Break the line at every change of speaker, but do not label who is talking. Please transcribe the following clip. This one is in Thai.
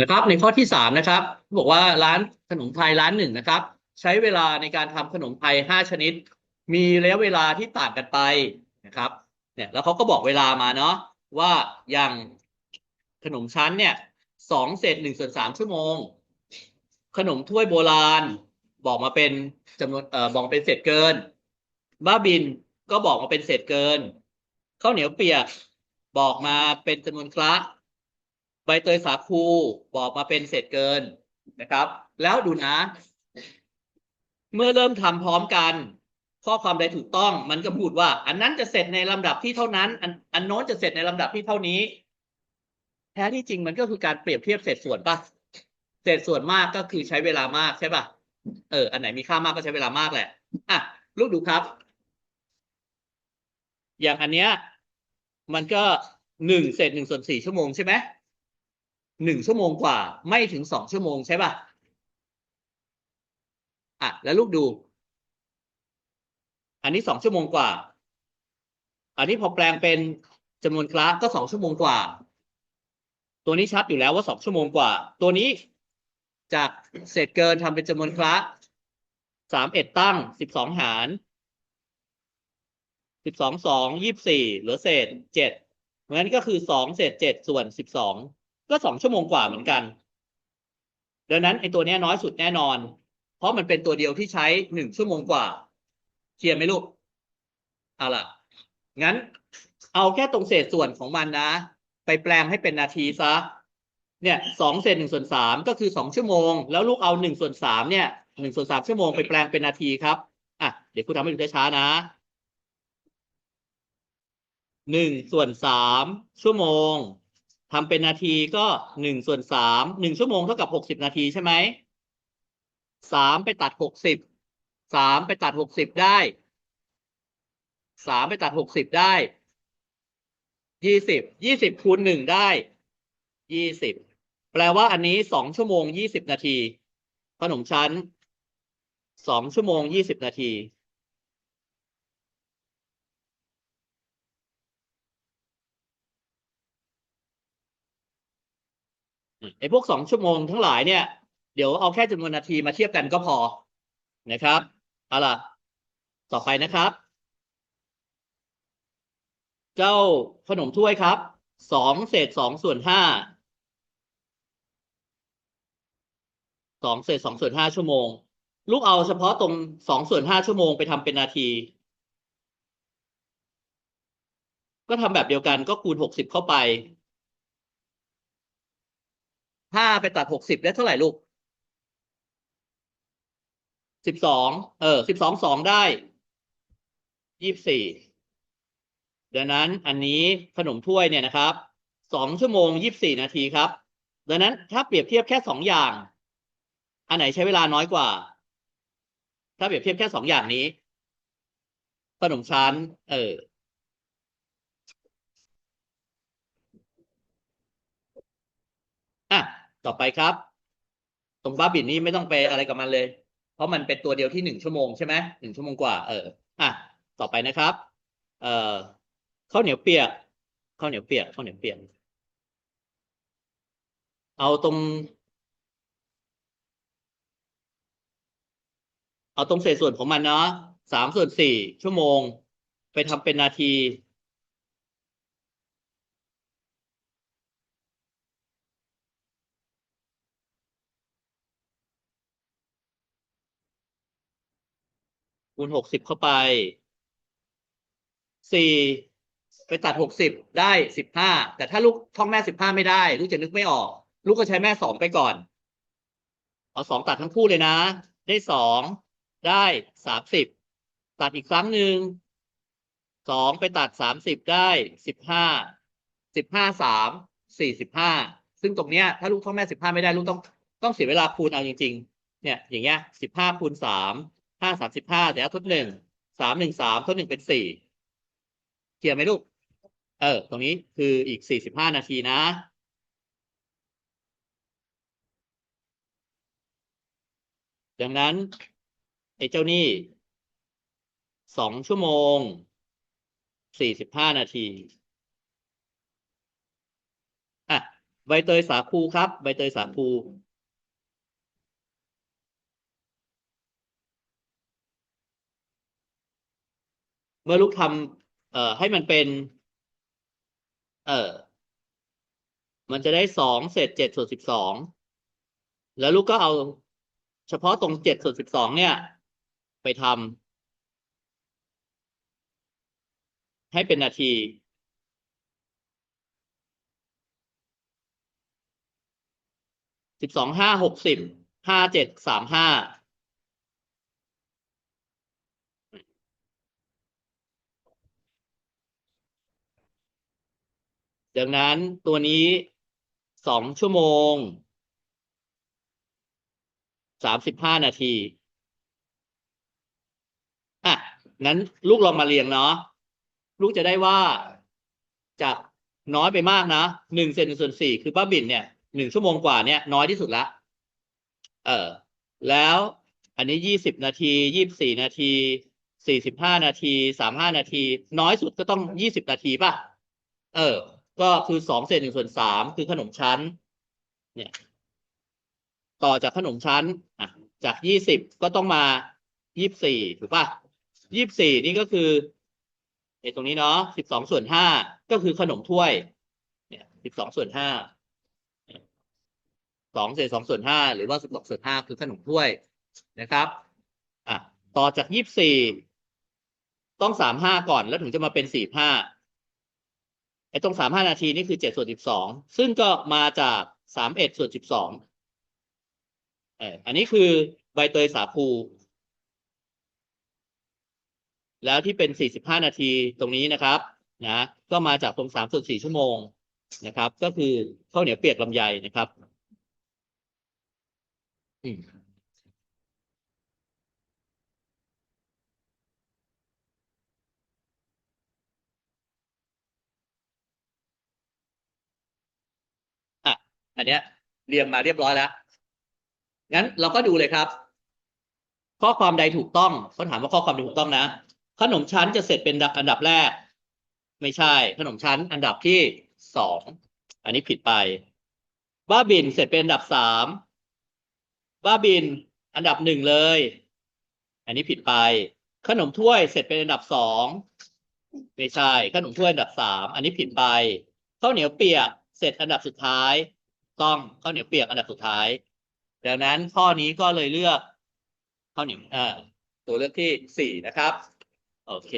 นะครับในข้อที่สามนะครับบอกว่าร้านขนมไทยร้านหนึ่งนะครับ ใช้เวลาในการทำขนมไทยห้าชนิด มีระยะเวลาที่ต่างกันไปนะครับเนี่ยแล้วเขาก็บอกเวลามาเนาะว่าอย่างขนมชั้นเนี่ยสองเศษหนึ่งส่วนสามชั่วโมง ขนมถ้วยโบราณ บอกมาเป็นจำนวนเอ่อบอกมาเป็นเศษเกิน บ้าบินก็บอกมาเป็นเศษเกินข้าวเหนียวเปียกบอกมาเป็นจำนวนคละ ใบเตยสาคูบอกมาเป็นเศษเกินนะครับ แล้วดูนะ เมื่อเริ่มทำพร้อมกัน ข้อความใดถูกต้อง มันก็พูดว่า อันนั้นจะเสร็จในลำดับที่เท่านั้น อันอันโน้นจะเสร็จในลำดับที่เท่านี้ แท้ที่จริงมันก็คือการเปรียบเทียบเศษส่วนปะเศษส่วนมากก็คือใช้เวลามากใช่ปะเอออันไหนมีค่ามากก็ใช้เวลามากแหละอะลูกดูครับ อย่างอันเนี้ยมันก็หนึ่งเศษหนึ่งส่วนสี่ชั่วโมงใช่ไหม หนึ่งชั่วโมงกว่า ไม่ถึงสองชั่วโมงใช่ป่ะอะแล้วลูกดู อันนี้สองชั่วโมงกว่า อันนี้พอแปลงเป็นจำนวนคลาสก็สองชั่วโมงกว่า ตัวนี้ชัดอยู่แล้วว่าสองชั่วโมงกว่า ตัวนี้จากเศษเกินทำเป็นจำนวนคลาสสามเอ็ดตั้งสิบสองหารสิบสองสองยี่สิบสี่เหลือเศษเจ็ดเพราะฉะนั้นก็คือสองเศษเจ็ดส่วนสิบสอง ก็สองชั่วโมงกว่าเหมือนกัน ดังนั้นไอ้ตัวนี้น้อยสุดแน่นอน เพราะมันเป็นตัวเดียวที่ใช้หนึ่งชั่วโมงกว่าเคลียร์ไหมลูกเอาล่ะ งั้น เอาแค่ตรงเศษส่วนของมันนะ ไปแปลงให้เป็นนาทีซะ เนี่ยสองเศษหนึ่งส่วนสามก็คือสองชั่วโมง แล้วลูกเอาหนึ่งส่วนสามเนี่ยหนึ่งส่วนสามชั่วโมงไปแปลงเป็นนาทีครับ อะ เดี๋ยวครูทำให้ดูช้าๆนะหนึ่งส่วนสามชั่วโมง ทำเป็นนาทีก็หนึ่งส่วนสามหนึ่งชั่วโมงเท่ากับหกสิบนาทีใช่ไหมสามไปตัดหกสิบสามไปตัดหกสิบได้สามไปตัดหกสิบได้ยี่สิบยี่สิบคูณหนึ่งได้ยี่สิบแปลว่าอันนี้สองชั่วโมงยี่สิบนาที ขนมชั้นสองชั่วโมงยี่สิบนาที ไอ้พวกสองชั่วโมงทั้งหลายเนี่ย เดี๋ยวเอาแค่จำนวนนาทีมาเทียบกันก็พอนะครับเอาล่ะ ต่อไปนะครับ เจ้าขนมถ้วยครับสองเศษสองส่วนห้าสองเศษสองส่วนห้าชั่วโมง ลูกเอาเฉพาะตรงสองส่วนห้าชั่วโมงไปทำเป็นนาที ก็ทำแบบเดียวกันก็คูณหกสิบเข้าไป ห้าไปตัดหกสิบได้เท่าไหร่ลูกสิบสองเออสิบสองสองได้ยี่สิบสี่ดังนั้นอันนี้ขนมถ้วยเนี่ยนะครับสองชั่วโมงยี่สิบสี่นาทีครับ ดังนั้นถ้าเปรียบเทียบแค่สองอย่าง อันไหนใช้เวลาน้อยกว่า ถ้าเปรียบเทียบแค่สองอย่างนี้ ขนมชั้น เออ อะ ต่อไปครับ ตรงบ้าบินนี่ไม่ต้องไปอะไรกับมันเลย เพราะมันเป็นตัวเดียวที่หนึ่งชั่วโมงใช่ไหมหนึ่งชั่วโมงกว่า เอออะต่อไปนะครับ เอ่อข้าวเหนียวเปียกข้าวเหนียวเปียกข้าวเหนียวเปียกเอาตรง เอาตรงเศษส่วนของมันเนาะสามส่วนสี่ชั่วโมง ไปทำเป็นนาที คูณหกสิบเข้าไปสี่ไปตัดหกสิบได้สิบห้าแต่ถ้าลูกท่องแม่สิบห้าไม่ได้ ลูกจะนึกไม่ออก ลูกก็ใช้แม่สองไปก่อน เอาสองตัดทั้งคู่เลยนะ ได้สองได้สามสิบตัดอีกครั้งหนึ่งสองไปตัดสามสิบได้สิบห้าสิบห้าสามสี่สิบห้าซึ่งตรงเนี้ยถ้าลูกท่องแม่สิบห้าไม่ได้ลูกต้องต้องเสียเวลาคูณเอาจริง ๆ เนี่ยอย่างเงี้ยสิบห้าคูณสาม ห้าสามสิบห้าแต่ทดหนึ่งสามหนึ่งสามทดหนึ่งเป็นสี่เคลียร์ไหมลูก เออ ตรงนี้คืออีกสี่สิบห้านาทีนะดังนั้นไอ้เจ้านี่สองชั่วโมงสี่สิบห้านาทีอะใบเตยสาคูครับ ใบเตยสาคู เมื่อลูกทำเอ่อให้มันเป็น เออมันจะได้สองเศษเจ็ดส่วนสิบสองแล้วลูกก็เอาเฉพาะตรงเจ็ดส่วนสิบสองเนี่ย ไปทำให้เป็นนาทีสิบสองห้าหกสิบห้าเจ็ดสามห้า ดังนั้นตัวนี้สองชั่วโมงสามสิบห้านาที อะงั้นลูกลองมาเรียงเนาะ ลูกจะได้ว่าจะน้อยไปมากนะหนึ่งเศษหนึ่งส่วนสี่คือป้าบิ่นเนี่ยหนึ่งชั่วโมงกว่าเนี่ยน้อยที่สุดละ เออ แล้วอันนี้ยี่สิบนาทียี่สิบสี่นาทีสี่สิบห้านาทีสามห้านาที น้อยสุดก็ต้องยี่สิบนาทีป่ะ เออ ก็คือสองเศษหนึ่งส่วนสามคือขนมชั้น เนี่ย ต่อจากขนมชั้นอะจากยี่สิบก็ต้องมายี่สิบสี่ถูกปะยี่สิบสี่นี่ก็คือไอ้ตรงนี้เนาะสิบสองส่วนห้าก็คือขนมถ้วย เนี่ยสิบสองส่วนห้าสองเศษสองส่วนห้าหรือว่าสิบสองส่วนห้าคือขนมถ้วยนะครับอะต่อจากยี่สิบสี่ต้องสามห้าก่อนแล้วถึงจะมาเป็นสี่ห้า อ้ตรงสามห้านาทีนี่คือเจ็ดส่วนสิบสองซึ่งก็มาจากสามเอ็ดส่วนสิบสองเอออันนี้คือใบเตยสาคู แล้วที่เป็นสี่สิบห้านาทีตรงนี้นะครับนะก็มาจากตรงสามส่วนสี่ชั่วโมงนะครับ ก็คือข้าวเหนียวเปียกลำไยนะครับ อืม อันเนี้ยเรียงมาเรียบร้อยแล้ว งั้นเราก็ดูเลยครับ ข้อความใดถูกต้องเขาถามว่าข้อความใดถูกต้องนะ ขนมชั้นจะเสร็จเป็นอันดับแรก ไม่ใช่ ขนมชั้นอันดับที่สอง อันนี้ผิดไป บ้าบินเสร็จเป็นอันดับสาม บ้าบินอันดับหนึ่งเลย อันนี้ผิดไป ขนมถ้วยเสร็จเป็นอันดับสอง ไม่ใช่ ขนมถ้วยอันดับสาม อันนี้ผิดไป ข้าวเหนียวเปียกเสร็จอันดับสุดท้าย ต้องข้าวเหนียวเปียกอันดับสุดท้าย ดังนั้นข้อนี้ก็เลยเลือกข้าวเหนียวตัวเลือกที่สี่นะครับ โอเค